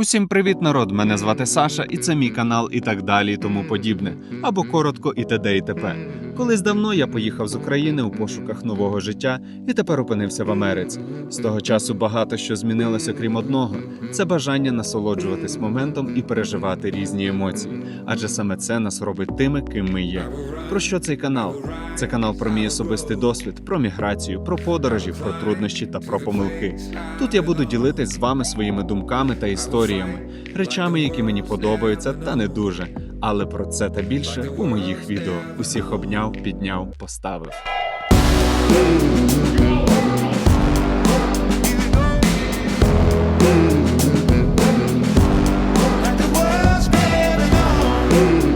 Усім привіт, народ! Мене звати Саша, і це мій канал і так далі, і тому подібне. Або коротко і т.д. і т.п. Колись давно я поїхав з України у пошуках нового життя і тепер опинився в Америці. З того часу багато що змінилося, крім одного: це бажання насолоджуватись моментом і переживати різні емоції. Адже саме це нас робить тими, ким ми є. Про що цей канал? Це канал про мій особистий досвід, про міграцію, про подорожі, про труднощі та про помилки. Тут я буду ділитись з вами своїми думками та історіями, речами, які мені подобаються, та не дуже. Але про це та більше у моїх відео усіх обняв, підняв, поставив. Mm-hmm.